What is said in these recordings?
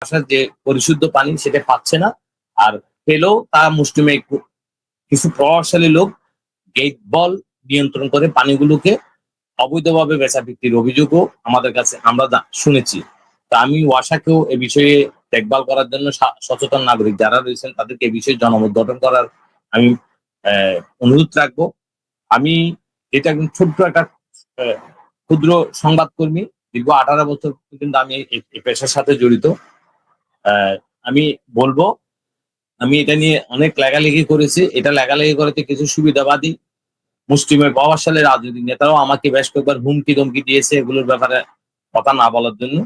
আসার যে পরিশুদ্ধ পানি সেটা পাচ্ছে না। আর পেলেও তা মুষ্টিমে কিছু প্রভাবশালী লোক গেট বল নিয়ন্ত্রণ করে পানিগুলোকে অবৈধভাবে বেচা বিক্রির অভিযোগও আমাদের কাছে আমরা শুনেছি। তা আমি ওয়াসাকেও এ বিষয়ে দেখভাল করার জন্য সচেতন নাগরিক যারা রয়েছেন তাদেরকে এ বিষয়ে জনমত গঠন করার আমি অনুরোধ রাখব। আমি এটা একদম ছোট্ট একটা ক্ষুদ্র সংবাদকর্মী, দীর্ঘ আঠারো বছর পর্যন্ত আমি এই- পেশার সাথে জড়িত। আমি বলব, আমি এটা নিয়ে অনেক লেখালেখি করেছি। এটা লেখালেখি করাতে কিছু সুবিধাবাদী মুসলিমের প্রভাবশালী রাজনৈতিক নেতারাও আমাকে বেশ কয়েকবার হুমকি ধমকি দিয়েছে এগুলোর ব্যাপারে কথা না বলার জন্য।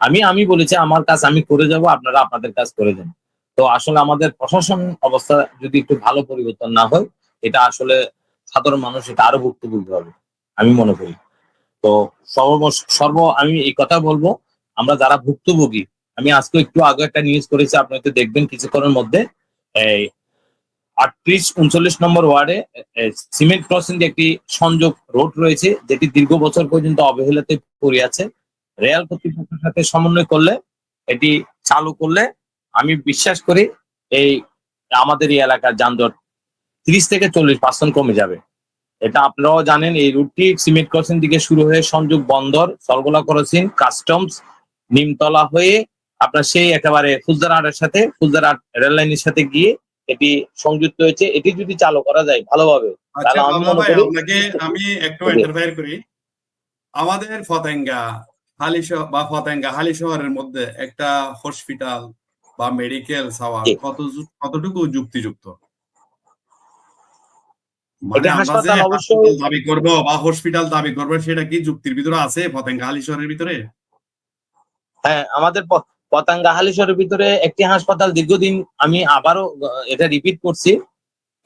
আমি আমি বলেছি, আমার কাজ আমি করে যাব, আপনারা আপনাদের কাজ করে যান তো আসলে আমাদের প্রশাসন অবস্থা যদি একটু ভালো পরিবর্তন না হয়, এটা আসলে সাধারণ মানুষ এটা আরও ভুক্তভোগী হবে, আমি মনে করি। তো সর্ব সর্ব, আমি এই কথা বলব, আমরা যারা ভুক্তভোগী আমি আজকে একটু আগে একটা নিউজ করেছি, আপনি হয়তো দেখবেন কিছুক্ষণের মধ্যে। এই আটত্রিশ উনচল্লিশ নম্বর ওয়ার্ডে সিমেন্ট ক্রসিং একটি সংযোগ রোড রয়েছে, যেটি দীর্ঘ বছর পর্যন্ত অবহেলাতে পড়ে আছে, রেল কর্তৃপক্ষের সাথে সমন্বয় করলে, এটি চালু করলে, আমি বিশ্বাস করি এই আমাদের এই এলাকার যানজট ত্রিশ থেকে চল্লিশ পার্সেন্ট কমে যাবে। এটা আপনারাও জানেন, এই রুটটি সিমেন্ট ক্রসিং দিকে শুরু হয়ে সংযোগ বন্দর সলগোলা ক্রসিং, কাস্টমস, নিমতলা হয়ে আপনার সেই একেবারে ফুলদারহাটের সাথে ফুলদারহাট রেল লাইনের সাথে গিয়ে এটি সংযুক্ত হয়েছে। এটি যদি চালু করা যায় ভালোভাবে আচ্ছা আপনাকে আমি একটু। করি। আমাদের ফতেঙ্গা হালি বা ফতেঙ্গা হালি শহরের মধ্যে একটা হসপিটাল বা মেডিকেল সাওয়ার কত কতটুকু যুক্তিযুক্ত? মানে আমরা যে দাবি করব বা হসপিটাল দাবি করব সেটা কি যুক্তির ভিতরে আছে ফতেঙ্গা হালি শহরের ভিতরে? হ্যাঁ আমাদের পতাঙ্গা হালিশহরের ভিতরে একটি হাসপাতাল দীর্ঘদিন আমি আবারও এটা রিপিট করছি।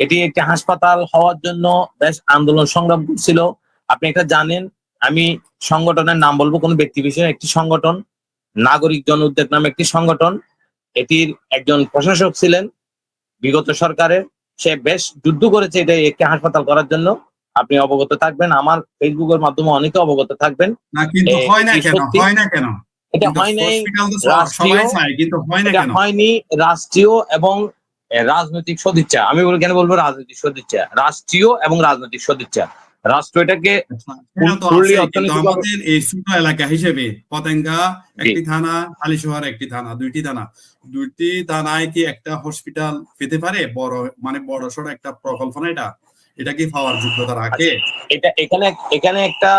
এটি একটি হাসপাতাল হওয়ার জন্য বেশ আন্দোলন সংগ্রাম করছিল। আপনি এটা জানেন আমি সংগঠনের নাম বলব কোনো ব্যক্তি বিশেষ একটি সংগঠন নাগরিক জন উদ্যোগ নামে একটি সংগঠন। এটির একজন প্রশাসক ছিলেন বিগত সরকারের। সে বেশ যুদ্ধ করেছে এটা একটি হাসপাতাল করার জন্য। আপনি অবগত থাকবেন আমার ফেসবুকের মাধ্যমে অনেকে অবগত থাকবেন। না কিন্তু হয় না কেন? হয় না কেন? এটা কিন্তু হয় নাই হয় হয়নি রাষ্ট্রীয় এবং রাজনৈতিক সদিচ্ছা। আমি কেন বলব রাজনৈতিক সদিচ্ছা? রাষ্ট্রীয় এবং রাজনৈতিক সদিচ্ছা। রাষ্ট্র এটাকে আমাদের এই ছোট এলাকা হিসেবে পতেঙ্গা একটি থানা হালিশহর একটি থানা দুইটি থানা। দুইটি থানায় কি একটা হসপিটাল পেতে পারে? বড় মানে বড় সড় একটা প্রকল্প না এটা? এটা কি পাওয়ার যোগ্যতা রাখে? এটা এখানে এখানে একটা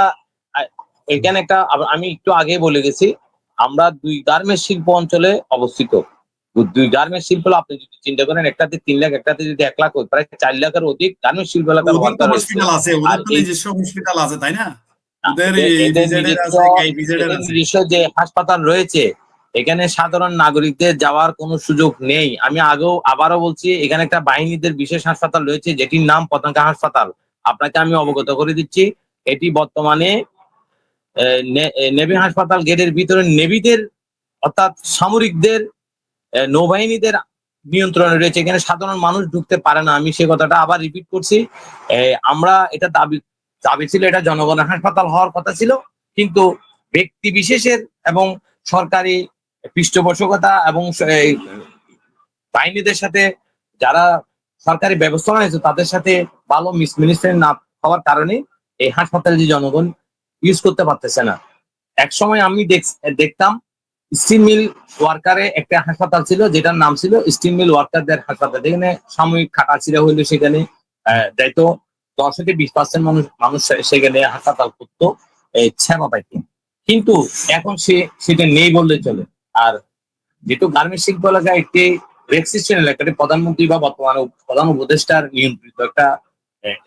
এখানে একটা আমি একটু আগে বলে গেছি। আমরা দুই গার্মেন্ট শিল্প অঞ্চলে অবস্থিত। দুই গার্মেন্ট শিল্প আপনি যদি চিন্তা করেন একটাতে তিন লাখ একটাতে যদি এক লাখ হয়, প্রায় চার লাখের অধিক গার্মেন্টস শিল্প। হসপিটাল আছে হসপিটাল আছে তাই না? নিজস্ব- যে হাসপাতাল রয়েছে এখানে সাধারণ নাগরিকদের যাওয়ার কোনো সুযোগ নেই। আমি আগেও আবারও বলছি এখানে একটা বাহিনীদের বিশেষ হাসপাতাল রয়েছে যেটির নাম পতাকা হাসপাতাল। আপনাকে আমি অবগত করে দিচ্ছি এটি বর্তমানে নেভি হাসপাতাল গেটের ভিতরে নেভিদের, অর্থাৎ সামরিকদের নৌবাহিনীদের নিয়ন্ত্রণে রয়েছে। এখানে সাধারণ মানুষ ঢুকতে পারে না। আমি সে কথাটা আবার রিপিট করছি। আমরা এটা দাবি দাবি ছিল, এটা জনগণের হাসপাতাল হওয়ার কথা ছিল। কিন্তু ব্যক্তি বিশেষের এবং সরকারি পৃষ্ঠপোষকতা এবং বাহিনীদের সাথে যারা সরকারি ব্যবস্থা হয়েছে তাদের সাথে ভালো মিসমিনিস্টার না হওয়ার কারণে এই হাসপাতালে যে জনগণ ইউজ করতে পারতেছে না। এক সময় আমি দেখ- দেখতাম স্টিল মিল ওয়ার্কারে একটা হাসপাতাল ছিল, যেটার নাম ছিল স্টিল মিল ওয়ার্কারদের হাসপাতাল। যেখানে সাময়িক খাটা ছিঁড়া হইলে সেখানে দায়িত্ব দশ থেকে বিশ পার্সেন্ট মানুষ মানুষ সেখানে হাসপাতাল করতো সেবা পাইত। কিন্তু এখন সে, সেটা নেই বললে চলে। আর যেহেতু গার্মেন্ট শিল্প এলাকা একটি রেক্সিস্টেন্ট এলাকা, একটি প্রধানমন্ত্রী বা বর্তমানে প্রধান উপদেষ্টার নিয়ন্ত্রিত একটা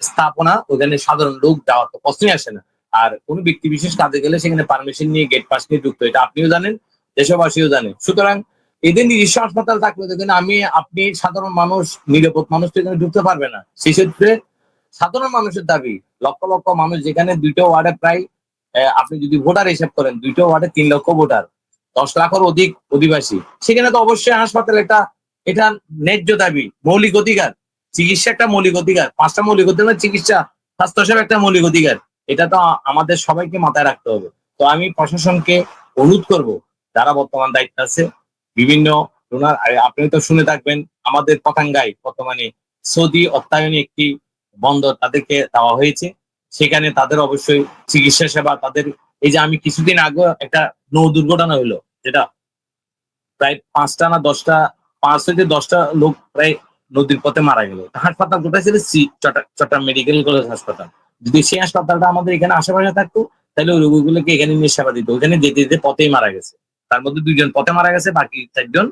স্থাপনা, ওখানে সাধারণ লোক যাওয়ার তো প্রশ্নই আসে না। আর কোনো ব্যক্তি বিশেষ কাজে গেলে সেখানে পারমিশন নিয়ে গেট পাস নিয়ে ঢুকতো এটা আপনিও জানেন, দেশবাসীও জানেন সুতরাং এদের নিজস্ব হাসপাতাল থাকলে দেখেন, আমি, আপনি সাধারণ মানুষ, নিরাপদ মানুষ তো এখানে ঢুকতে পারবে না। সেক্ষেত্রে সাধারণ মানুষের দাবি, লক্ষ লক্ষ মানুষ যেখানে দুইটা ওয়ার্ডে প্রায় আপনি যদি ভোটার হিসাব করেন, দুইটা ওয়ার্ডে তিন লক্ষ ভোটার, দশ লাখের অধিক অধিবাসী। সেখানে তো অবশ্যই হাসপাতাল এটা এটা ন্যায্য দাবি, মৌলিক অধিকার। চিকিৎসা একটা মৌলিক অধিকার, পাঁচটা মৌলিক অধিকার, চিকিৎসা, স্বাস্থ্যসেবা একটা মৌলিক অধিকার। এটা তো আমাদের সবাইকে মাথায় রাখতে হবে। তো আমি প্রশাসনকে অনুরোধ করব, যারা বর্তমান দায়িত্ব আছে, বিভিন্ন আপনি তো শুনে থাকবেন, আমাদের পতাঙ্গায় বর্তমানে সৌদি অত্যায়নে একটি বন্দর তাদেরকে দেওয়া হয়েছে। সেখানে তাদের অবশ্যই চিকিৎসা সেবা, তাদের এই যে আমি কিছুদিন আগে একটা নৌ দুর্ঘটনা হলো, যেটা প্রায় পাঁচটা না দশটা, পাঁচ থেকে দশটা লোক প্রায় নদীর পথে মারা গেল। হাসপাতাল কোথায় ছিল? চট্টগ্রাম মেডিকেল কলেজ হাসপাতাল। যদি সেই হাসপাতালটা আমাদের এখানে আশেপাশে থাকতো, তাহলে ওই রোগীগুলোকে এখানে নিয়ে সেবা দিত। ওখানে যেতে যেতে পথেই মারা গেছে। তার মধ্যে দুইজন পথে মারা গেছে, বাকি চারজন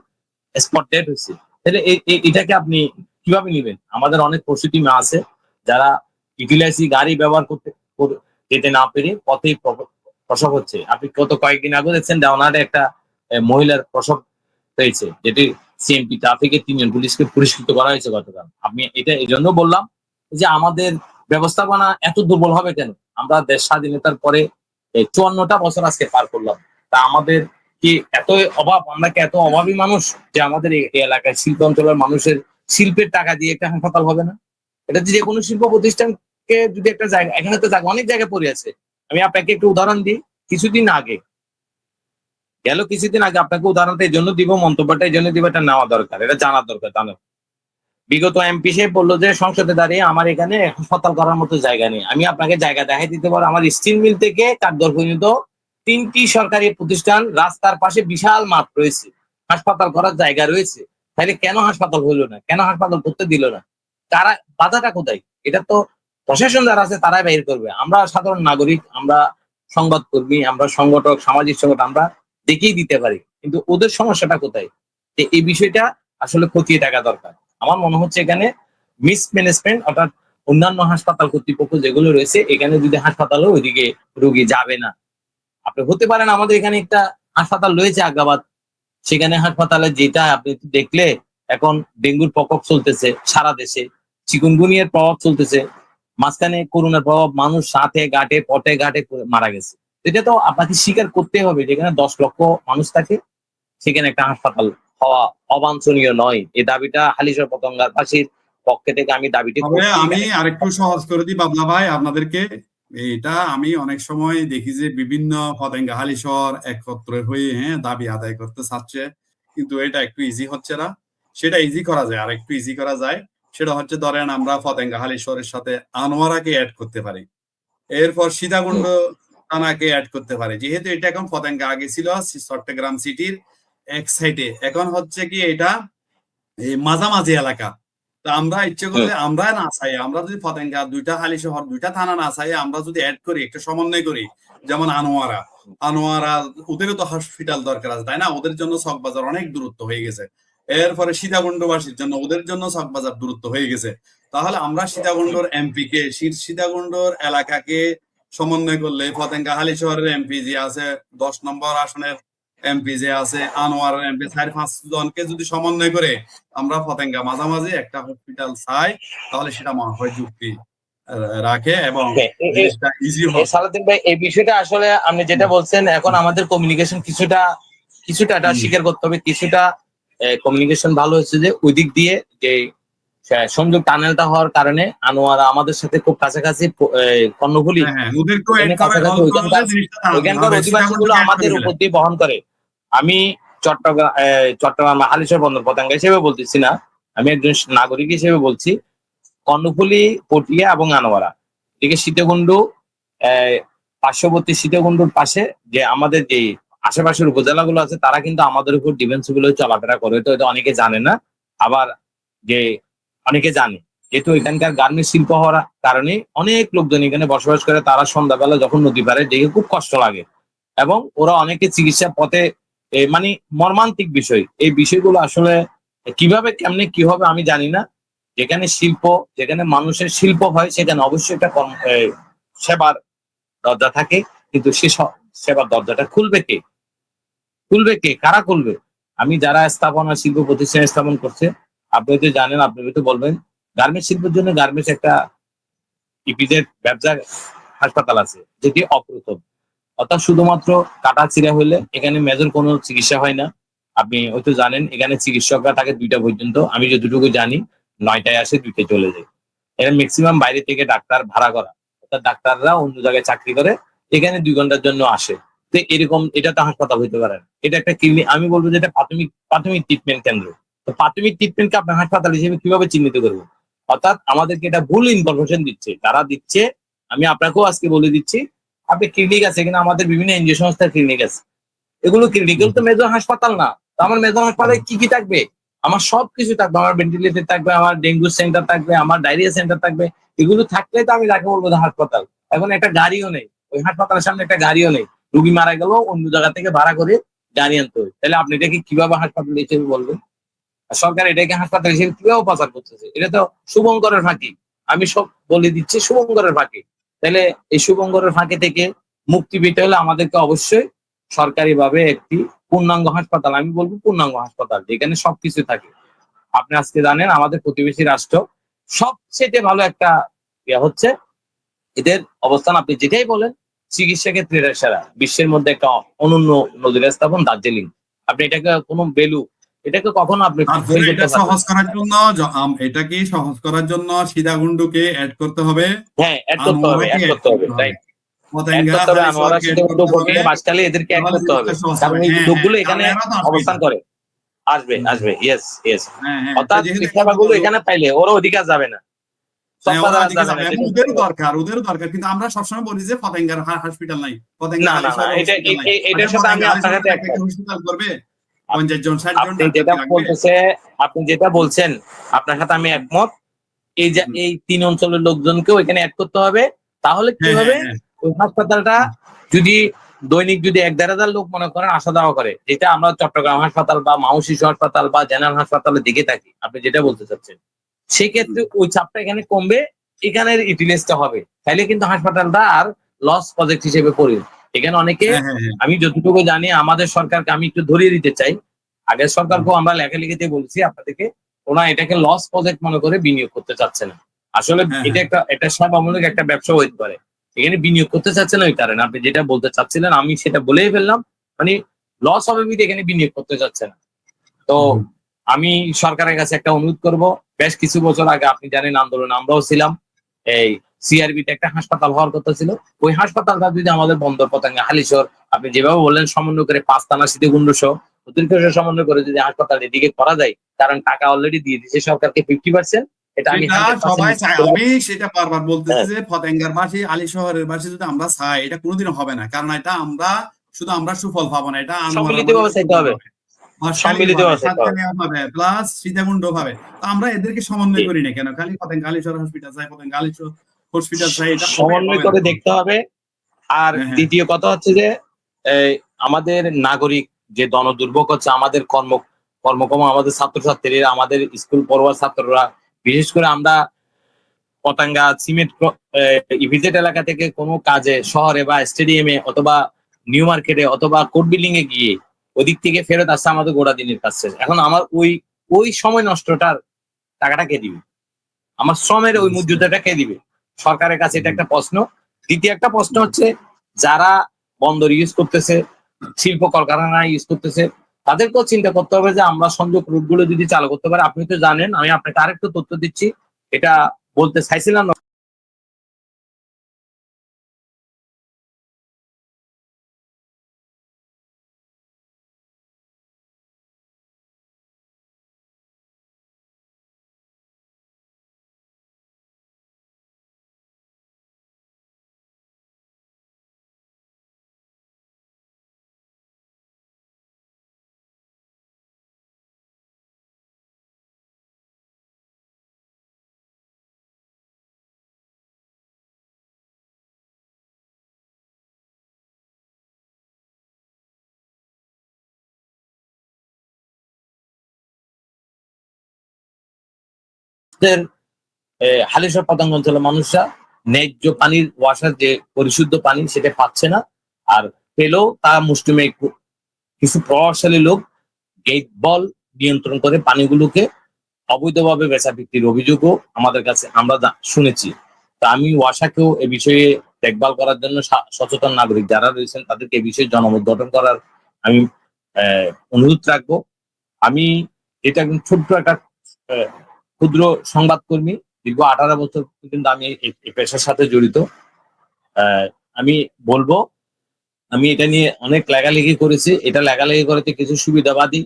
স্পট ডেট হয়েছে। তাহলে এটাকে আপনি কীভাবে নেবেন? আমাদের অনেক প্রসূতি মা আছে, যারা ইউটিলাইসি গাড়ি ব্যবহার করতে যেতে না পেরে পথেই প্র- প্রসব হচ্ছে। আপনি গত কয়েকদিন আগে দেখছেন দেওয়ানারে একটা মহিলার প্রসব হয়েছে, যেটি সিএমপি ট্রাফিকের তিনজন পুলিশকে পুরস্কৃত করা হয়েছে গতকাল। আমি এটা এই জন্য বললাম যে আমাদের ব্যবস্থাপনা এত দুর্বল হবে কেন? আমরা দেশ স্বাধীনতার পরে চুয়ান্নটা বছর আজকে পার করলাম। তা আমাদের কি এত অভাব? আমরা কি এত অভাবী মানুষ যে আমাদের এই এলাকায় শিল্প অঞ্চলের মানুষের শিল্পের টাকা দিয়ে একটা হাসপাতাল হবে না? এটা যে কোনো শিল্প প্রতিষ্ঠানকে যদি একটা জায়গা, এখানে তো জায়গা অনেক জায়গায় পড়ে আছে। আমি আপনাকে একটু উদাহরণ দিই। কিছুদিন আগে, গেল কিছুদিন আগে আপনাকে উদাহরণটা এই জন্য দিব, মন্তব্যটা এই জন্য দিব, এটা নেওয়া দরকার, এটা জানার দরকার জানো বিগত এমপি সে বলল যে, সংসদে দাঁড়িয়ে আমার এখানে হাসপাতাল করার মতো জায়গা নেই। আমি আপনাকে জায়গা দেখাই দিতে পারব আমার স্টিল মিল থেকে কাঠগড় পর্যন্ত তিনটি সরকারি প্রতিষ্ঠান রাস্তার পাশে বিশাল মাঠ রয়েছে। হাসপাতাল করার জায়গা রয়েছে। তাহলে কেন হাসপাতাল হইল না? কেন হাসপাতাল করতে দিল না? তারা, বাধাটা কোথায়? এটা তো প্রশাসন যারা আছে, তারাই বাইর করবে। আমরা সাধারণ নাগরিক, আমরা সংবাদ কর্মী আমরা সংগঠক, সামাজিক সংগঠন আমরা দেখেই দিতে পারি। কিন্তু ওদের সমস্যাটা কোথায়? যে এই বিষয়টা আসলে খতিয়ে দেখা দরকার। আমার মনে হচ্ছে এখানে মিসম্যানেজমেন্ট অর্থাৎ অন্যান্য হাসপাতাল কর্তৃপক্ষ যেগুলো রয়েছে, এখানে যদি হাসপাতালও ওইদিকে রোগী যাবে না। আপনি হতে পারেন আমাদের এখানে একটা হাসপাতাল রয়েছে আগ্রাবাদ সেখানে হাসপাতালে যেটা আপনি দেখলে, এখন ডেঙ্গুর প্রকোপ চলতেছে সারা দেশে। চিকুনগুনিয়ার প্রভাব চলতেছে। মাঝখানে করোনার প্রভাব মানুষ সাথে, ঘাটে পটে ঘাটে মারা গেছে। এটা তো আপনাকে স্বীকার করতে হবে যেখানে দশ লক্ষ মানুষ থাকে, সেখানে একটা হাসপাতাল। হওয়া অবাঞ্ছনীয় নয়। এই দাবিটা হালিশর পতঙ্গার পাশের পক্ষে থেকে আমি দাবিটি আমি আরেকটু সহজ করে দিই বাবলা ভাই আপনাদেরকে। এটা আমি অনেক সময় দেখি যে বিভিন্ন পতেঙ্গা হালিশহর একত্র হয়ে হ্যাঁ দাবি আদায় করতে চাচ্ছে। কিন্তু এটা একটু ইজি হচ্ছে না। সেটা ইজি করা যায় আর একটু ইজি করা যায়। সেটা হচ্ছে ধরেন আমরা ফতেঙ্গা হালিশহরের সাথে আনোয়ারাকে অ্যাড করতে পারি। এরপর সীতাকুণ্ড থানাকে অ্যাড করতে পারি। যেহেতু এটা এখন ফতেঙ্গা আগে ছিল চট্টগ্রাম সিটির এক সাইডে এখন হচ্ছে কি এটা মাঝামাঝি এলাকা। তা আমরা ইচ্ছে করলে আমরা না চাই আমরা যদি ফতেঙ্গা দুইটা হালি শহর দুইটা থানা না চাই আমরা যদি অ্যাড করি একটা সমন্বয় করি যেমন আনোয়ারা। আনোয়ারা ওদেরও তো হসপিটাল দরকার আছে তাই না? ওদের জন্য চকবাজার অনেক দূরত্ব হয়ে গেছে। এরপরে সীতাকুণ্ডবাসীর জন্য ওদের জন্য চকবাজার দূরত্ব হয়ে গেছে। তাহলে আমরা সীতাকুণ্ডর এমপি কে সীতাকুণ্ডর এলাকাকে সমন্বয় করলে ফতেঙ্গা হালি শহরের এমপি যে আছে দশ নম্বর আসনের এমপি যে আছে আনোয়ার এমপি চার পাঁচ জনকে যদি সমন্বয় করে আমরা ফতেঙ্গা মাঝামাঝি একটা হসপিটাল চাই তাহলে সেটা মনে হয় যুক্তি রাখে এবং সালাউদ্দিন ভাই এই বিষয়টা আসলে আপনি যেটা বলছেন এখন আমাদের কমিউনিকেশন কিছুটা কিছুটা এটা স্বীকার করতে হবে কিছুটা কমিউনিকেশন ভালো হচ্ছে যে ওই দিক দিয়ে যে সংযোগ টানেলটা হওয়ার কারণে আনোয়ারা আমাদের সাথে খুব কাছাকাছি কর্ণফুলী হ্যাঁ, হ্যাঁ, ওইখানকার- add আমাদের উপর দিয়ে বহন করে। আমি চট্টগ্রাম চট্টগ্রাম হালিশর বন্দর পতাঙ্গা হিসেবে বলতেছি না। আমি একজন নাগরিক হিসেবে বলছি কর্ণফুলী পটিয়া এবং আনোয়ারা। এদিকে সীতাকুণ্ডু আহ, পার্শ্ববর্তী সীতাকুণ্ডুর পাশে যে আমাদের যে আশেপাশের উপজেলাগুলো আছে তারা কিন্তু আমাদের উপর ডিফেন্সগুলো চলাফেরা করে। তো এটা অনেকে জানে না। আবার যে অনেকে জানে, যেহেতু এখানকার গার্মেন্ট শিল্প হওয়ার কারণে অনেক লোকজন এখানে বসবাস করে, তারা সন্ধ্যাবেলা যখন নদী পারে দেখে খুব কষ্ট লাগে। এবং ওরা অনেকে চিকিৎসা পথে মানে মর্মান্তিক বিষয়। এই বিষয়গুলো আসলে কীভাবে, কেমনে, কি হবে আমি জানি না। যেখানে শিল্প, যেখানে মানুষের শিল্প হয়, সেখানে অবশ্যই একটা কর্ম সেবার দরজা থাকে। কিন্তু সে, সেবার দরজাটা খুলবে কে? খুলবে কে? কারা খুলবে? আমি যারা স্থাপনা শিল্প প্রতিষ্ঠান স্থাপন করছে আপনি তো জানেন, আপনি তো বলবেন গার্মেন্টস শিল্পের জন্য গার্মেন্টস একটা ইপিজেড ব্যবসা হাসপাতাল আছে, যেটি অপ্রথম অর্থাৎ শুধুমাত্র কাটা চিরা হইলে এখানে মেজর কোনো চিকিৎসা হয় না। আপনি হয়তো জানেন, এখানে চিকিৎসকরা থাকে দুইটা পর্যন্ত। আমি যতটুকু জানি, নয়টায় আসে, দুইটায় চলে যায়। এরা ম্যাক্সিমাম বাইরে থেকে ডাক্তার ভাড়া করা। অর্থাৎ ডাক্তাররা অন্য জায়গায় চাকরি করে, এখানে দুই ঘণ্টার জন্য আসে। তো এরকম, এটা তো হাসপাতাল হইতে পারে এটা একটা ক্লিনিক আমি বলব যে এটা প্রাথমিক প্রাথমিক ট্রিটমেন্ট কেন্দ্র। প্রাথমিক ট্রিটমেন্টকে আপনার হাসপাতাল হিসেবে কীভাবে চিহ্নিত করব? অর্থাৎ আমাদেরকে এটা ভুল ইনফরমেশন দিচ্ছে। তারা দিচ্ছে, আমি আপনাকেও আজকে বলে দিচ্ছি, আপনি ক্লিনিক আছে কিনা, আমাদের বিভিন্ন এনজিও সংস্থার ক্লিনিক আছে। এগুলো ক্লিনিক তো মেজর হাসপাতাল না। তো আমার মেজর হাসপাতালে কি কি থাকবে? আমার সব কিছু থাকবে। আমার ভেন্টিলেটর থাকবে, আমার ডেঙ্গু সেন্টার থাকবে, আমার ডায়রিয়া সেন্টার থাকবে। এগুলো থাকলে তো আমি যাকে বলব হাসপাতাল। এখন একটা গাড়িও নেই। ওই হাসপাতালের সামনে একটা গাড়িও নেই। রুগী মারা গেল, অন্য জায়গা থেকে ভাড়া করে গাড়ি আনতে হয় তাহলে আপনি এটাকে কীভাবে হাসপাতাল হিসেবে বলবেন? সরকার এটাকে হাসপাতাল হিসেবে কীভাবে প্রচার করতেছে? এটা তো শুভঙ্করের ফাঁকি। আমি সব বলে দিচ্ছি শুভঙ্করের ফাঁকি। তাহলে এই শুভঙ্করের ফাঁকি থেকে মুক্তি পেতে হলে আমাদেরকে অবশ্যই সরকারিভাবে একটি পূর্ণাঙ্গ হাসপাতাল, আমি বলব পূর্ণাঙ্গ হাসপাতাল, যেখানে সবকিছু থাকে। আপনি আজকে জানেন আমাদের প্রতিবেশী রাষ্ট্র সবচেয়ে ভালো একটা ইয়ে হচ্ছে, এদের অবস্থান আপনি যেটাই বলেন, চিকিৎসা ক্ষেত্রে সেরা। বিশ্বের মধ্যে একটা অনন্য নদীর স্থাপন দার্জিলিং। আপনি এটাকে কোনো বেলু এটাকে কখনো আপনি এটা। সহজ করার জন্য এটাকে সহজ করার জন্য সীতাকুণ্ডকে অ্যাড করতে হবে। হ্যাঁ অ্যাড করতে হবে অ্যাড করতে হবে রাইট এদেরকে অ্যাড করতে কারণ এই হ্যাঁ, লোকগুলো এখানে অবস্থান করে। আসবে আসবে ইয়েস ইয়েস হ্যাঁ, হ্যাঁ, অর্থাৎ শিক্ষাগুলো এখানে পাইলে ওরা যাবে না। ওদিকে যাবে দরকার দরকার। কিন্তু আমরা সবসময় বলি যে পতেঙ্গার হসপিটাল নাই। পতেঙ্গা না, না, না, হালিশহর এটা- hospital নাই। এ- এটার আচ্ছা, সাথে আমি আপনার সাথে করবে? পঞ্চাশ জন ষাট জন আপনি যেটা বলতেছে আপনি যেটা বলছেন আপনার সাথে আমি একমত। এই যে এই তিন অঞ্চলের লোকজনকেও এখানে অ্যাড করতে হবে। তাহলে কি হ্যাঁ, হবে? হ্যাঁ, হ্যাঁ। ওই হাসপাতালটা যদি দৈনিক যদি এক দেড় হাজার লোক মনে করেন আসা যাওয়া করে যেটা আমরা চট্টগ্রাম হাসপাতাল বা মাউ শিশু হাসপাতাল বা জেনারেল হাসপাতালে দিকে থাকি আপনি যেটা বলতে চাচ্ছেন। সেক্ষেত্রে ওই চাপটা এখানে কমবে এখানের ইউটিলাইজটা হবে। তাহলে কিন্তু হাসপাতালটা আর লস প্রজেক্ট হিসেবে পড়ে এখানে অনেকে হ্যাঁ, হ্যাঁ, হ্যাঁ। আমি যতটুকু জানি আমাদের সরকারকে আমি একটু ধরিয়ে দিতে চাই। আগের সরকারকেও আমরা লেখালেখিতে বলছি আপনাদেরকে ওরা এটাকে লস প্রজেক্ট মনে করে বিনিয়োগ করতে চাচ্ছে না। আসলে এটা একটা এটা সেবামূলক একটা ব্যবসা হইতে পারে। এখানে বিনিয়োগ করতে চাচ্ছে না ওই কারণে। আপনি যেটা বলতে চাচ্ছিলেন আমি সেটা বলেই ফেললাম। মানে লস হবে বিধে এখানে বিনিয়োগ করতে চাচ্ছে না। তো আমি সরকারের কাছে একটা অনুরোধ করব। বেশ কিছু বছর আগে আপনি জানেন আন্দোলন আমরাও ছিলাম। এই সিআরবিতে একটা হাসপাতাল হওয়ার কথা ছিল ওই হাসপাতালটা যদি আমাদের বন্দর পতাঙ্গা হালিশহর আপনি যেভাবে বললেন সমন্বয় করে পাঁচ থানা শীতে গুন্ডসহ অতিরিক্ত সমন্বয় করে যদি হাসপাতাল এদিকে করা যায় কারণ টাকা অলরেডি দিয়ে দিচ্ছে সরকারকে ফিফটি পার্সেন্ট এটা আমি সবাই চায় আমি সেটা বারবার বলতেছি হ্যাঁ। যে আলী শহরের বাসী যদি আমরা চাই এটা কোনোদিন হবে না কারণ এটা আমরা শুধু আমরা সুফল পাবো না এটা আনোয়ার সম্মিলিতভাবে আমাদের চাইতে হবে। বাঁশখালী সম্মিলিতভাবে পাবে, চাইতে হবে। সাতকানিয়া পাবে প্লাস সীতাকুণ্ড পাবে তো আমরা এদেরকে সমন্বয়। করি না কেন খালি পতেঙ্গা আলীশ্বর হসপিটাল চাই পতেঙ্গা আলীশ্বর হসপিটাল সমন্বয় করে দেখতে হবে। আর হ্যাঁ, হ্যাঁ। দ্বিতীয় কথা হচ্ছে যে আমাদের নাগরিক যে দনদুর্ভোগ হচ্ছে আমাদের কর্ম কর্মকর্ম আমাদের ছাত্রছাত্রীরা আমাদের স্কুল পড়ুয়া ছাত্ররা বিশেষ করে আমরা পতাঙ্গা সিমেন্ট ইভিজেট এলাকা থেকে কোনো কাজে শহরে বা স্টেডিয়ামে অথবা নিউ মার্কেটে অথবা কোর্ট বিল্ডিং এ গিয়ে ওদিক থেকে ফেরত আসছে আমাদের গোড়া দিনের কাছে এখন আমার ওই ওই সময় নষ্টটার টাকাটা কে দিবে? আমার শ্রমের ওই মূল্যটা কে দিবে? সরকারের কাছে এটা একটা প্রশ্ন। দ্বিতীয় একটা প্রশ্ন হচ্ছে, যারা বন্দর ইউজ করতেছে, শিল্প কলকারখানা ইউজ করতেছে, তাদেরকেও চিন্তা করতে হবে যে আমরা সংযোগ রুটগুলো যদি চালু করতে পারি। আপনি তো জানেন, আমি আপনাকে আরেকটু তথ্য দিচ্ছি, এটা বলতে চাইছিলাম আহ, হালিশহর পতঙ্গ অঞ্চলের মানুষরা ন্যায্য পানির ওয়াসার যে পরিশুদ্ধ পানি সেটা পাচ্ছে না। আর পেলেও তা মুষ্টিমে কিছু প্রভাবশালী লোক গেট বল নিয়ন্ত্রণ করে পানিগুলোকে অবৈধভাবে বেচা বিক্রির অভিযোগও আমাদের কাছে আমরা শুনেছি। তা আমি ওয়াসাকেও এ বিষয়ে দেখভাল করার জন্য সচেতন নাগরিক যারা রয়েছেন তাদেরকে এ বিষয়ে জনমত গঠন করার আমি অনুরোধ রাখব। আমি এটা একদম ছোট্ট একটা ক্ষুদ্র সংবাদকর্মী, দীর্ঘ আঠারো বছর কিন্তু আমি এই পেশার সাথে জড়িত। আমি বলব, আমি এটা নিয়ে অনেক লেখালেখি করেছি। এটা লেখালেখি করতে কিছু সুবিধাবাদী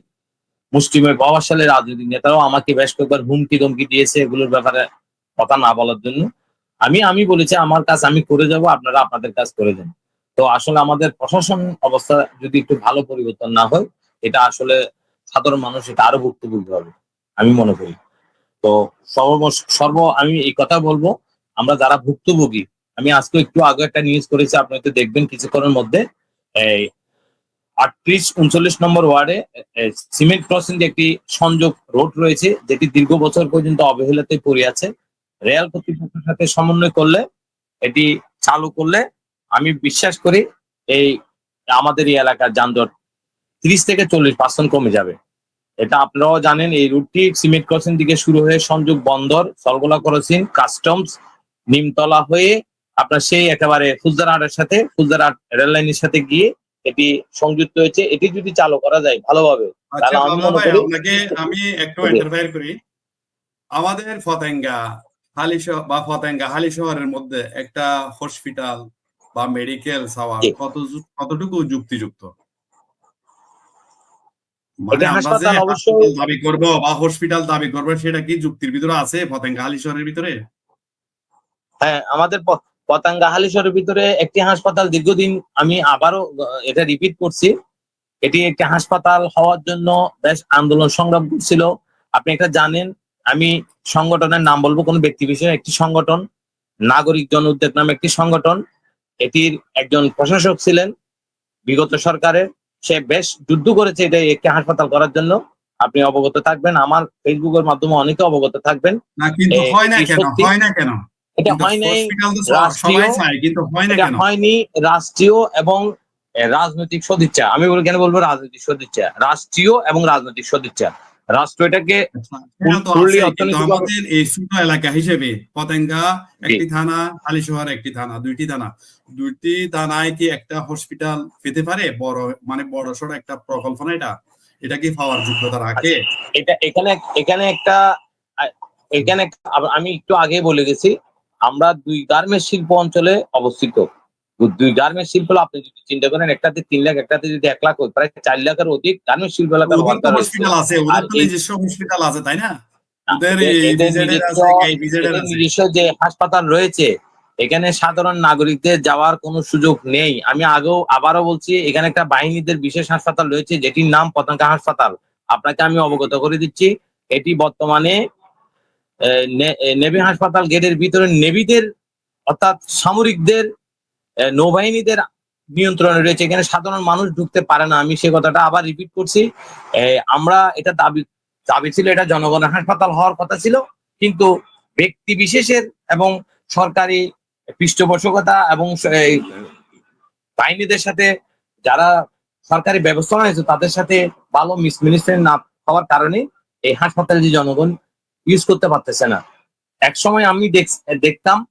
মুসলিমের প্রভাবশালী রাজনৈতিক নেতারাও আমাকে বেশ কয়েকবার হুমকি ধমকি দিয়েছে এগুলোর ব্যাপারে কথা না বলার জন্য। আমি আমি বলেছি, আমার কাজ আমি করে যাব, আপনারা আপনাদের কাজ করে যান তো আসলে আমাদের প্রশাসন অবস্থা যদি একটু ভালো পরিবর্তন না হয়, এটা আসলে সাধারণ মানুষ এটা আরও ভুক্তভোগী হবে, আমি মনে করি। তো সর্ব সর্ব আমি এই কথা বলব। আমরা যারা ভুক্তভোগী, আমি আজকে একটু আগে একটা নিউজ করেছি, আপনি হয়তো দেখবেন কিছুক্ষণের মধ্যে। এই আটত্রিশ উনচল্লিশ নম্বর ওয়ার্ডে সিমেন্ট ক্রসিং একটি সংযোগ রোড রয়েছে, যেটি দীর্ঘ বছর পর্যন্ত অবহেলাতে পড়ে আছে, রেল কর্তৃপক্ষের সাথে সমন্বয় করলে, এটি চালু করলে, আমি বিশ্বাস করি এই আমাদের এই এলাকার যানজট ত্রিশ থেকে চল্লিশ পার্সেন্ট কমে যাবে। এটা আপনারাও জানেন এই রুটটি সিমেন্ট ক্রসিং থেকে শুরু হয়ে সংযোগ বন্দর সলগোলা ক্রসিং কাস্টমস নিমতলা হয়ে আপনার সেই একেবারে ফুলদারহাটের সাথে ফুলদারহাট রেল লাইনের সাথে গিয়ে এটি সংযুক্ত হয়েছে। এটি যদি চালু করা যায় ভালোভাবে আচ্ছা তাহলে আমি মনে করি- আমি একটু ইন্টারফেয়ার করি। আমাদের ফতেঙ্গা হালি বা ফতেঙ্গা হালি শহরের মধ্যে একটা হসপিটাল বা মেডিকেল সাওয়া জি। কত কতটুকু যুক্তিযুক্ত মানে এটা আমরা যে হাসপাতাল অবশ্যই- হাসপাতাল দাবি করব বা হসপিটাল দাবি করব সেটা কি যুক্তির ভিতরে আছে? ফতেঙ্গা হালি ভিতরে? হ্যাঁ আমাদের পতাঙ্গা হালিশহরের ভিতরে একটি হাসপাতাল দীর্ঘদিন আমি আবারও এটা রিপিট করছি। এটি একটি হাসপাতাল হওয়ার জন্য বেশ আন্দোলন সংগ্রাম ছিল আপনি এটা জানেন আমি সংগঠনের নাম বলব কোনো ব্যক্তি বিশেষ একটি সংগঠন নাগরিক জন উদ্যোগ নামে একটি সংগঠন। এটির একজন প্রশাসক ছিলেন বিগত সরকারের। সে বেশ যুদ্ধ করেছে এটা একটি হাসপাতাল করার জন্য। আপনি অবগত থাকবেন আমার ফেসবুকের মাধ্যমে অনেকে অবগত থাকবেন। না কিন্তু হয় কেন? হয় কেন? এটা হয় নাই হয় হয়নি রাষ্ট্রীয় এবং রাজনৈতিক সদিচ্ছা। আমি বল- কেন বলব রাজনৈতিক সদিচ্ছা? রাষ্ট্রীয় এবং রাজনৈতিক সদিচ্ছা। রাষ্ট্র এটাকে আমাদের এই ছোট এলাকা হিসেবে পতেঙ্গা একটি থানা হালি শহর একটি থানা দুইটি থানা। দুইটি থানায় কি একটা হসপিটাল পেতে পারে? বড় মানে বড় সড় একটা প্রকল্প না এটা? এটা কি পাওয়ার যোগ্যতা রাখে এটা এখানে এখানে একটা এখানে আমি একটু আগে বলে গেছি আমরা দুই গার্মেন্টস শিল্প অঞ্চলে অবস্থিত। দুই গার্মেন্টস শিল্প আপনি যদি চিন্তা করেন একটাতে তিন লাখ একটাতে যদি এক লাখ প্রায় চার লাখের অধিক গার্মেন্টস শিল্প এলাকার। হসপিটাল আছে হসপিটাল আছে তাই না? নিজস্ব যে হাসপাতাল রয়েছে এখানে সাধারণ নাগরিকদের যাওয়ার কোনো সুযোগ নেই। আমি আগেও আবারও বলছি, এখানে একটা বাহিনীদের বিশেষ হাসপাতাল রয়েছে, যেটির নাম পতাকা হাসপাতাল। আপনাকে আমি অবগত করে দিচ্ছি, এটি বর্তমানে নেভি হাসপাতাল গেটের ভিতরে নেভিদের, অর্থাৎ সামরিকদের নৌবাহিনীদের নিয়ন্ত্রণে রয়েছে। এখানে সাধারণ মানুষ ঢুকতে পারে না। আমি সে কথাটা আবার রিপিট করছি। আমরা এটা দাবি দাবি ছিল, এটা জনগণের হাসপাতাল হওয়ার কথা ছিল, কিন্তু ব্যক্তি বিশেষের এবং সরকারি পৃষ্ঠপোষকতা এবং বাহিনীদের সাথে যারা সরকারি ব্যবস্থা হয়েছে তাদের সাথে ভালো মিসমিনিস্ট্রেট না হওয়ার কারণে এই হাসপাতালে যে জনগণ ইউজ করতে পারতেছে না। এক সময় আমি দেখ- দেখতাম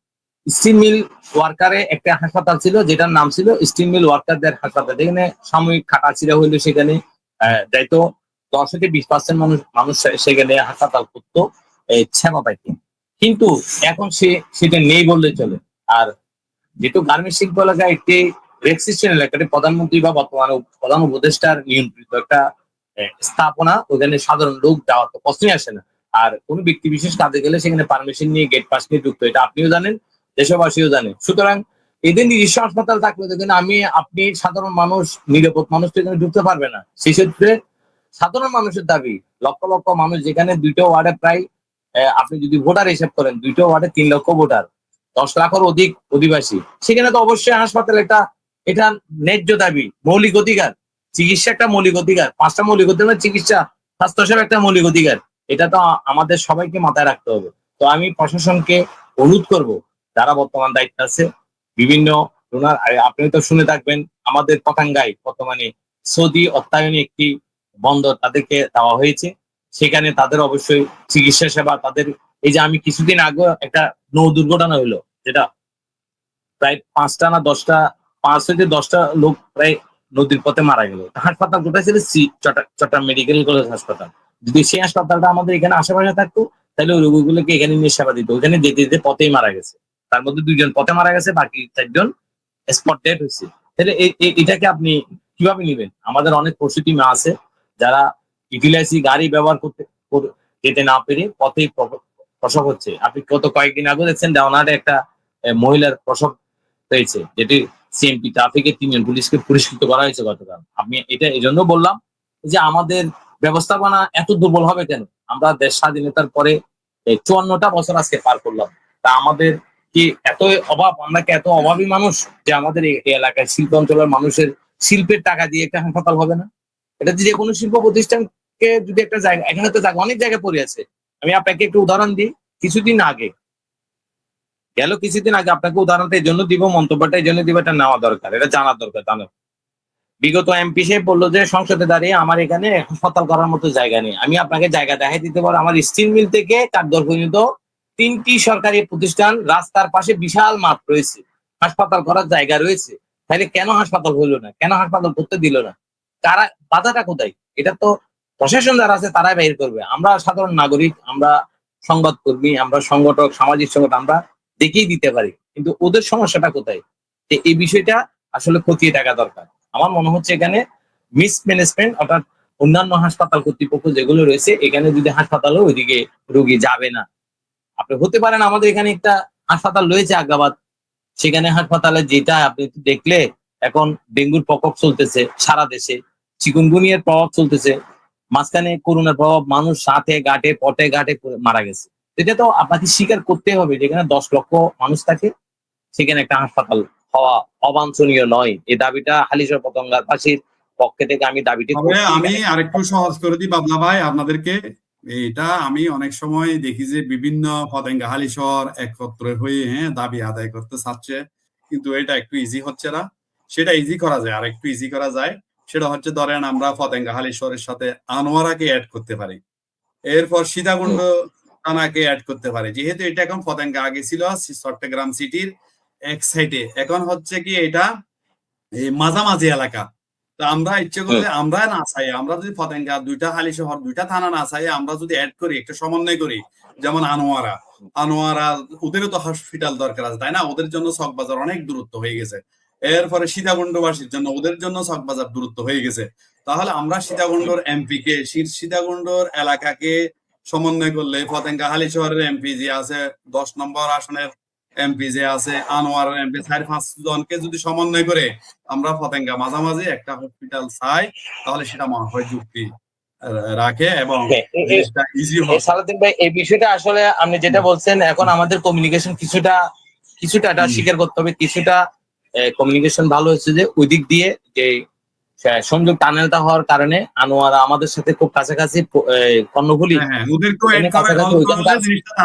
স্টিল মিল ওয়ার্কারে একটা হাসপাতাল ছিল, যেটার নাম ছিল স্টিল মিল ওয়ার্কারদের হাসপাতাল। যেখানে সাময়িক খাটাছিরা হইল সেখানে যাইতো দশ থেকে বিশ পার্সেন্ট মানুষ মানুষ সেখানে হাসপাতাল করতো সেবা পাইতো কিন্তু এখন সে, সেটা নেই বললে চলে। আর যেহেতু গার্মেন্ট শিল্প এলাকা একটি রেক্সিস্টেন্ট এলাকাটি প্রধানমন্ত্রী বা বর্তমানে প্রধান উপদেষ্টার নিয়ন্ত্রিত একটা স্থাপনা ওখানে সাধারণ লোক যাওয়ার তো প্রশ্নই আসে না। আর কোনো ব্যক্তি বিশেষ কাজে গেলে সেখানে পারমিশন নিয়ে গেট পাস নিয়ে ঢুকতো এটা আপনিও জানেন, দেশবাসীও জানেন। সুতরাং এদের নিজস্ব হাসপাতাল থাকলে দেখেন আমি, আপনি সাধারণ মানুষ, নিরাপদ মানুষ তো এখানে ঢুকতে পারবে না। সেই ক্ষেত্রে সাধারণ মানুষের দাবি, লক্ষ লক্ষ মানুষ যেখানে দুইটা ওয়ার্ডে প্রায় আপনি যদি ভোটার হিসাব করেন, দুইটা ওয়ার্ডে তিন লক্ষ ভোটার। দশ লাখের অধিক অধিবাসী। সেখানে তো অবশ্যই হাসপাতাল এটা এটা ন্যায্য দাবি, মৌলিক অধিকার। চিকিৎসা একটা মৌলিক অধিকার, পাঁচটা মৌলিক অধিকার চিকিৎসা, স্বাস্থ্যসেবা একটা মৌলিক অধিকার। এটা তো আমাদের সবাইকে মাথায় রাখতে হবে। তো আমি প্রশাসনকে অনুরোধ করব, যারা বর্তমান দায়িত্ব আছে, বিভিন্ন আপনি তো শুনে থাকবেন, আমাদের পতাঙ্গায় বর্তমানে সৌদি অত্যায়নে একটি বন্দর তাদেরকে দেওয়া হয়েছে। সেখানে তাদের অবশ্যই চিকিৎসা সেবা তাদের এই যে আমি কিছুদিন আগে একটা নৌ দুর্ঘটনা হলো যেটা প্রায় পাঁচটা না দশটা, পাঁচ থেকে দশটা লোক প্রায় নদীর পথে মারা গেল। হাসপাতাল কোথায় ছিল চট্টগ্রাম মেডিকেল কলেজ হাসপাতাল। যদি সেই হাসপাতালটা আমাদের এখানে আশেপাশে থাকতো, তাহলে ওই রোগীগুলোকে এখানে নিয়ে সেবা দিত। ওখানে যেতে যেতে পথেই মারা গেছে। তার মধ্যে দুইজন পথে মারা গেছে, বাকি চারজন স্পট ডেট হয়েছে। তাহলে এটাকে আপনি কীভাবে নেবেন? আমাদের অনেক প্রসূতি মা আছে, যারা ইউটিলাইসি গাড়ি ব্যবহার করতে কর- যেতে না পেরে পথেই প্রসব হচ্ছে। আপনি গত কয়েকদিন আগে দেখছেন দেওয়ানাটে একটা মহিলার প্রসব হয়েছে, যেটি সিএমপি ট্রাফিকের তিনজন পুলিশকে পুরস্কৃত করা হয়েছে গতকাল। আমি এটা এই জন্য বললাম যে আমাদের ব্যবস্থাপনা এত দুর্বল হবে কেন? আমরা দেশ স্বাধীনতার পরে চুয়ান্নটা বছর আজকে পার করলাম। তা আমাদের কি এত অভাব? আমরা কি এত অভাবী মানুষ যে আমাদের এই এলাকায় শিল্প অঞ্চলের মানুষের শিল্পের টাকা দিয়ে একটা হাসপাতাল হবে না? এটা যে কোনো শিল্প প্রতিষ্ঠানকে যদি একটা জায়গা, এখানে তো অনেক জায়গায় পড়ে আছে। আমি আপনাকে একটু উদাহরণ দিই। কিছুদিন আগে, গেল কিছুদিন আগে আপনাকে উদাহরণটা এই জন্য দিব, মন্তব্যটা এই জন্য দিব, এটা নেওয়া দরকার, এটা জানার দরকার, তা না। বিগত এমপি সাহেব বলল যে, সংসদে দাঁড়িয়ে আমার এখানে হাসপাতাল করার মতো জায়গা নেই। আমি আপনাকে জায়গা দেখাই দিতে পারব। আমার স্টিল মিল থেকে কাঠগড় পর্যন্ত তিনটি সরকারি প্রতিষ্ঠান রাস্তার পাশে বিশাল মাঠ রয়েছে। হাসপাতাল করার জায়গা রয়েছে। তাহলে কেন হাসপাতাল হলো না? কেন হাসপাতাল করতে দিল না? কারা, বাধাটা কোথায়? এটা তো প্রশাসন যারা আছে তারাই বের করবে। আমরা সাধারণ নাগরিক, আমরা সংবাদ কর্মী আমরা সংগঠক, সামাজিক সংগঠন আমরা দেখেই দিতে পারি। কিন্তু ওদের সমস্যাটা কোথায়? এই বিষয়টা আসলে খতিয়ে দেখা দরকার। আমার মনে হচ্ছে এখানে মিসম্যানেজমেন্ট অর্থাৎ অন্যান্য হাসপাতাল কর্তৃপক্ষ যেগুলো রয়েছে, এখানে যদি হাসপাতালও ওইদিকে রোগী যাবে না। আপনি হতে পারেন আমাদের এখানে একটা হাসপাতাল রয়েছে আগ্রাবাদ সেখানে হাসপাতালে যেটা আপনি দেখলে এখন ডেঙ্গুর প্রকোপ চলতেছে সারা দেশে। চিকুনগুনিয়ার প্রভাব চলতেছে। মাঝখানে করোনার প্রভাব মানুষ সাথে ঘাটে পটে ঘাটে মারা গেছে। এটা তো আপনাকে স্বীকার করতে হবে যেখানে দশ লক্ষ মানুষ থাকে সেখানে একটা হাসপাতাল হওয়া অবাঞ্ছনীয় নয়। এই দাবিটা হালিশর পতঙ্গার পাশের পক্ষে থেকে আমি দাবিটি। আমি আরেকটু সহজ করে দিই বাবলা ভাই আপনাদেরকে। এটা আমি অনেক সময় দেখি যে বিভিন্ন পতেঙ্গা হালিশহর একত্র হয়ে হ্যাঁ দাবি আদায় করতে চাচ্ছে। কিন্তু এটা একটু ইজি হচ্ছে না। সেটা ইজি করা যায় আর একটু ইজি করা যায়। সেটা হচ্ছে ধরেন আমরা পতেঙ্গা হালিশহরের সাথে আনোয়ারাকে অ্যাড করতে পারি। এরপর সীতাকুণ্ড থানাকে অ্যাড করতে পারি। যেহেতু এটা এখন পতেঙ্গা আগে ছিল চট্টগ্রাম সিটির এক সাইডে এখন হচ্ছে কি এটা এই মাঝামাঝি এলাকা। তো আমরা ইচ্ছে করলে আমরা না চাই আমরা যদি পতেঙ্গা দুইটা হালি শহর দুইটা থানা না চাই আমরা যদি অ্যাড করি একটা সমন্বয় করি যেমন আনোয়ারা। আনোয়ারা ওদেরও তো হসপিটাল দরকার আছে তাই না? ওদের জন্য চকবাজার অনেক দূরত্ব হয়ে গেছে। এরপরে সীতাকুণ্ডবাসীর জন্য ওদের জন্য চকবাজার দূরত্ব হয়ে গেছে। তাহলে আমরা সীতাকুণ্ডর এমপি কে সীতাকুণ্ডর এলাকাকে সমন্বয় করলে পতেঙ্গা হালি শহরের এমপি যে আছে দশ নম্বর আসনের এমপি যে আছে আনোয়ারের এমপি চার পাঁচ জনকে যদি সমন্বয় করে আমরা পতেঙ্গা মাঝামাঝি একটা হসপিটাল চাই তাহলে সেটা মনে হয় যুক্তি রাখে এবং হবে সালাদিন ভাই এই বিষয়টা আসলে আপনি যেটা বলছেন এখন আমাদের কমিউনিকেশন কিছুটা কিছুটা এটা স্বীকার করতে হবে কিছুটা কমিউনিকেশন ভালো হয়েছে যে ওই দিক দিয়ে যে সংযোগ টানেলটা হওয়ার কারণে আনোয়ারা আমাদের সাথে খুব কাছাকাছি কর্ণফুলি হ্যাঁ, হ্যাঁ,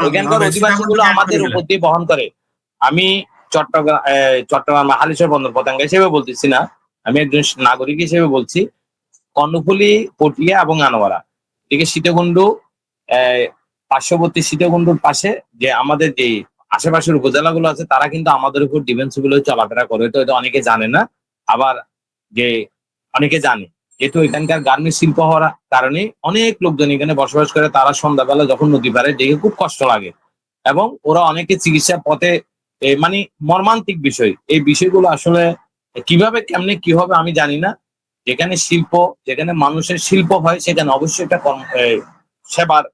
ওইখানকার- অধিবাসী গুলো আমাদের উপর দিয়ে বহন করে। আমি চট্টগ্রাম চট্টগ্রাম হালিশহর বন্দর পতাঙ্গা হিসেবে বলতেছি না। আমি একজন নাগরিক হিসেবে বলছি কর্ণফুলি পটিয়া এবং আনোয়ারা। এদিকে সীতাকুণ্ড আহ, পার্শ্ববর্তী সীতাকুণ্ডুর পাশে যে আমাদের যে আশেপাশের উপজেলাগুলো আছে, তারা কিন্তু আমাদের উপর ডিফেন্সগুলো চলাফেরা করে, তো এটা অনেকে জানে না। আবার যে অনেকে জানে, যেহেতু এখানকার গার্মেন্ট শিল্প হওয়ার কারণে অনেক লোকজন এখানে বসবাস করে, তারা সন্ধ্যাবেলা যখন নদী পারে দেখে খুব কষ্ট লাগে। এবং ওরা অনেকে চিকিৎসার পথে মানে মর্মান্তিক বিষয়। এই বিষয়গুলো আসলে কীভাবে, কেমনে, কি হবে আমি জানি না। যেখানে শিল্প, যেখানে মানুষের শিল্প হয়, সেখানে অবশ্যই একটা কর্ম সেবার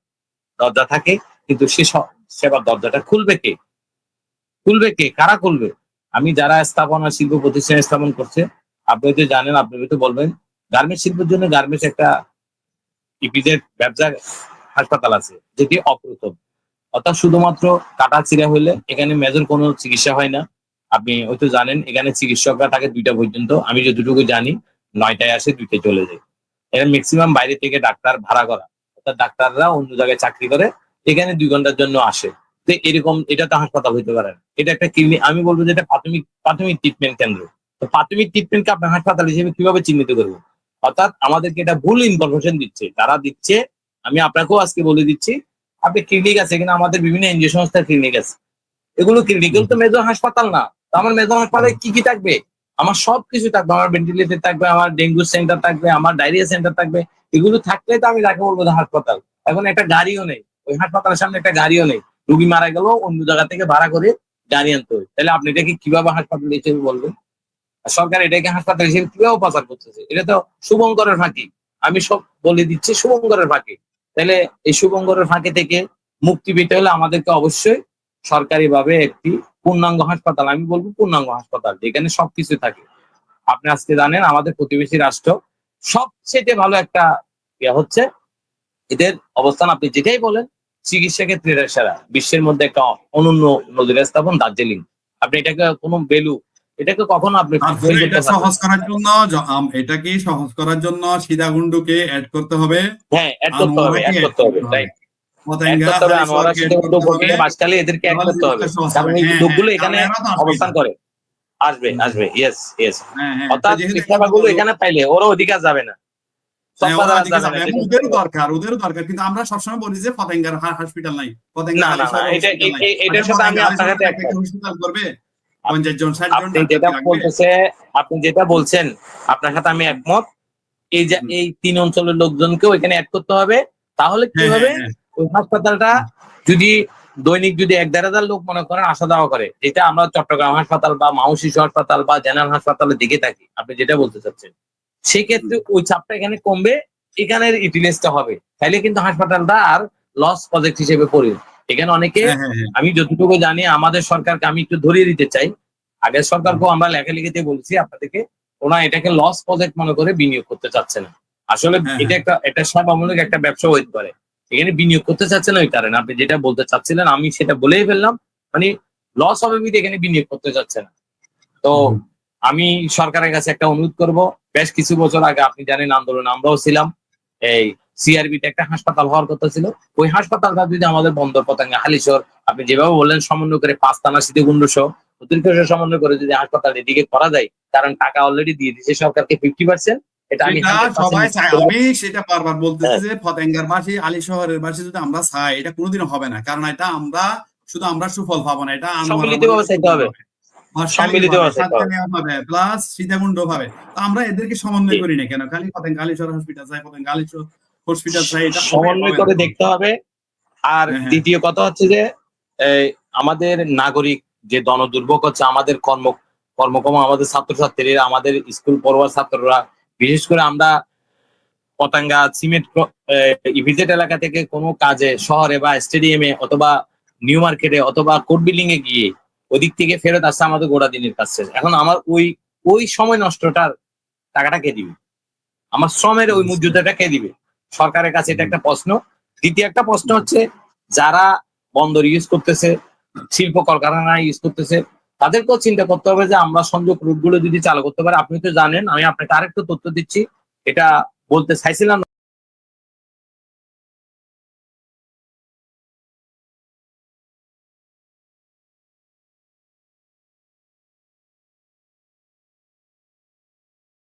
দরজা থাকে। কিন্তু সে, সেবার দরজাটা খুলবে কে? খুলবে কে? কারা খুলবে? আমি যারা স্থাপনা শিল্প প্রতিষ্ঠান স্থাপন করছে আপনি তো জানেন আপনি তো বলবেন, গার্মেন্টস শিল্পের জন্য গার্মেন্টস একটা ইপিজেড ব্যবসা হাসপাতাল আছে, যেটি অপ্রথম অর্থাৎ শুধুমাত্র কাটা চিরা হইলে এখানে মেজর কোনো চিকিৎসা হয় না। আপনি হয়তো জানেন, এখানে চিকিৎসকরা থাকে দুইটা পর্যন্ত। আমি যতটুকু জানি, নয়টায় আসে, দুইটায় চলে যায়। এখানে ম্যাক্সিমাম বাইরে থেকে ডাক্তার ভাড়া করা। অর্থাৎ ডাক্তাররা অন্য জায়গায় চাকরি করে, এখানে দুই ঘণ্টার জন্য আসে। এরকম এটা তো হাসপাতাল হইতে পারে। এটা একটা ক্লিনিক আমি বলব যে এটা প্রাথমিক প্রাথমিক ট্রিটমেন্ট কেন্দ্র। তো প্রাথমিক ট্রিটমেন্টকে আপনি হাসপাতাল হিসেবে কীভাবে চিহ্নিত করব? অর্থাৎ আমাদেরকে এটা ভুল ইনফরমেশন দিচ্ছে। তারা দিচ্ছে, আমি আপনাকেও আজকে বলে দিচ্ছি, আপনি ক্লিনিক আছে এখানে আমাদের বিভিন্ন এনজিও সংস্থার ক্লিনিক আছে। এগুলো ক্লিনিক তো মেজর হাসপাতাল না। তো আমার মেজর হাসপাতালে কি কি থাকবে? আমার সব কিছু থাকবে। আমার ভেন্টিলেটর থাকবে, আমার ডেঙ্গু সেন্টার থাকবে, আমার ডায়রিয়া সেন্টার থাকবে। এগুলো থাকলে তো আমি যাকে বলব হাসপাতাল। এখন একটা গাড়িও নেই। ওই হাসপাতালের সামনে একটা গাড়িও নেই। রুগী মারা গেল, অন্য জায়গা থেকে ভাড়া করে গাড়ি আনতে হয় তাহলে আপনি এটাকে কীভাবে হাসপাতাল হিসেবে বলবেন? সরকার এটাকে হাসপাতাল হিসেবে কীভাবে প্রচার করতেছে? এটা তো শুভঙ্করের ফাঁকি। আমি সব বলে দিচ্ছি শুভঙ্করের ফাঁকি। তাহলে এই শুভঙ্করের ফাঁকি থেকে মুক্তি পেতে হলে আমাদেরকে অবশ্যই সরকারিভাবে একটি পূর্ণাঙ্গ হাসপাতাল, আমি বলব পূর্ণাঙ্গ হাসপাতাল, যেখানে সবকিছু থাকে। আপনি আজকে জানেন আমাদের প্রতিবেশী রাষ্ট্র সবচেয়ে ভালো একটা ইয়ে হচ্ছে, এদের অবস্থান আপনি যেটাই বলেন চিকিৎসা ক্ষেত্রে এরা সেরা। বিশ্বের মধ্যে একটা অনন্য নদীর স্থাপন দার্জিলিং। আপনি এটাকে কোনো বেলু এটাকে কখনো আপনি এটা সহজ করার জন্য এটাকে সহজ করার জন্য সীতাকুণ্ডকে অ্যাড করতে হবে। হ্যাঁ অ্যাড করতে হবে অ্যাড করতে হবে রাইট এদেরকে অ্যাড করতে কারণ এই হ্যাঁ, লোকগুলো হ্যাঁ, এখানে অবস্থান করে। আসবে আসবে ইয়েস ইয়েস হ্যাঁ, হ্যাঁ, অর্থাৎ এখানে পাইলে ওরা ওদিকে যাবে। না, এটা ওদেরও দরকার ওদেরও দরকার কিন্তু আমরা সবসময় বলি যে পতেঙ্গার হসপিটাল নাই এটা-। হসপিটাল করবে আপনি যেটা বলছেন আপনার সাথে আমি একমত। এই যে এই তিন অঞ্চলের লোকজনকেও এখানে অ্যাড করতে হবে। তাহলে কি হ্যাঁ, হবে? হ্যাঁ, হ্যাঁ। ওই হাসপাতালটা যদি দৈনিক যদি এক দেড় হাজার লোক মনে করেন আসা যাওয়া করে যেটা আমরা চট্টগ্রাম হাসপাতাল বা মাউ শিশু হাসপাতাল বা জেনারেল হাসপাতালে দিকে থাকি আপনি যেটা বলতে চাচ্ছেন। সেক্ষেত্রে ওই চাপটা এখানে কমবে এখানের ইউটিলাইজটা হবে। তাইলে কিন্তু হাসপাতালটা আর লস প্রজেক্ট হিসেবে পড়বে। এখানে অনেকে হ্যাঁ, হ্যাঁ, হ্যাঁ। আমি যতটুকু জানি আমাদের সরকারকে আমি একটু ধরিয়ে দিতে চাই। আগের সরকারকেও আমরা লেখালেখিতে বলছি আপনাদেরকে ওনা এটাকে লস প্রজেক্ট মনে করে বিনিয়োগ করতে চাচ্ছে না। আসলে এটা একটা এটা সেবামূলক একটা ব্যবসা হইতে পারে। এখানে বিনিয়োগ করতে চাচ্ছে না ওই কারণে। আপনি যেটা বলতে চাচ্ছিলেন আমি সেটা বলেই ফেললাম। মানে লস হবে বিধে এখানে বিনিয়োগ করতে চাচ্ছে না। তো আমি সরকারের কাছে একটা অনুরোধ করব বেশ কিছু বছর আগে আপনি জানেন আন্দোলন আমরাও ছিলাম। এই সিআরবিতে একটা হাসপাতাল হওয়ার কথা ছিল। ওই হাসপাতালটা যদি আমাদের বন্দর পতাঙ্গা হালিশহর আপনি যেভাবে বললেন সমন্বয় করে পাঁচ থানা শীতগুন্ড সহ অতিরিক্ত সমন্বয় করে যদি হাসপাতাল এদিকে করা যায় কারণ টাকা অলরেডি দিয়ে দিচ্ছে সরকারকে ফিফটি পার্সেন্ট এটা আমি সবাই চায়। আমি সেটা বারবার বলতেছি হ্যাঁ। যে ফতেঙ্গার বাসী আলী শহরের যদি আমরা চাই এটা কোনোদিনও হবে না। কারণ এটা আমরা শুধু আমরা সুফল পাবো না এটা চাইতে হবে। হবে। প্লাস সীতাকুণ্ড পাবে আমরা এদেরকে সমন্বয় করি না কেন? খালি আলী হসপিটাল ফতেঙ্গা আলী হসপিটাল এটা সমন্বয় করে দেখতে হবে। আর হ্যাঁ, হ্যাঁ। দ্বিতীয় কথা হচ্ছে যে আমাদের নাগরিক যে দনদুর্ভোগ হচ্ছে আমাদের কর্ম কর্মকর্ম আমাদের ছাত্রছাত্রীরা আমাদের স্কুল পড়ুয়া ছাত্ররা বিশেষ করে আমরা পতাঙ্গা সিমেন্ট ইভিজেট এলাকা থেকে কোনো কাজে শহরে বা স্টেডিয়ামে অথবা নিউ মার্কেটে অথবা কোর্ট বিল্ডিং এ গিয়ে ওদিক থেকে ফেরত আসছে আমাদের গোড়া দিনের কাছে এখন আমার ওই ওই সময় নষ্টটার টাকাটা কে দিবে? আমার শ্রমের ওই মূল্যটা কে দিবে? সরকারের কাছে এটা একটা প্রশ্ন। দ্বিতীয় একটা প্রশ্ন হচ্ছে, যারা বন্দর ইউজ করতেছে, শিল্প কলকারখানা ইউজ করতেছে, তাদেরকেও চিন্তা করতে হবে যে আমরা সংযোগ রুটগুলো যদি চালু করতে পারি। আপনি তো জানেন, আমি আপনাকে আরেকটু তথ্য দিচ্ছি। এটা বলতে চাইছিলাম।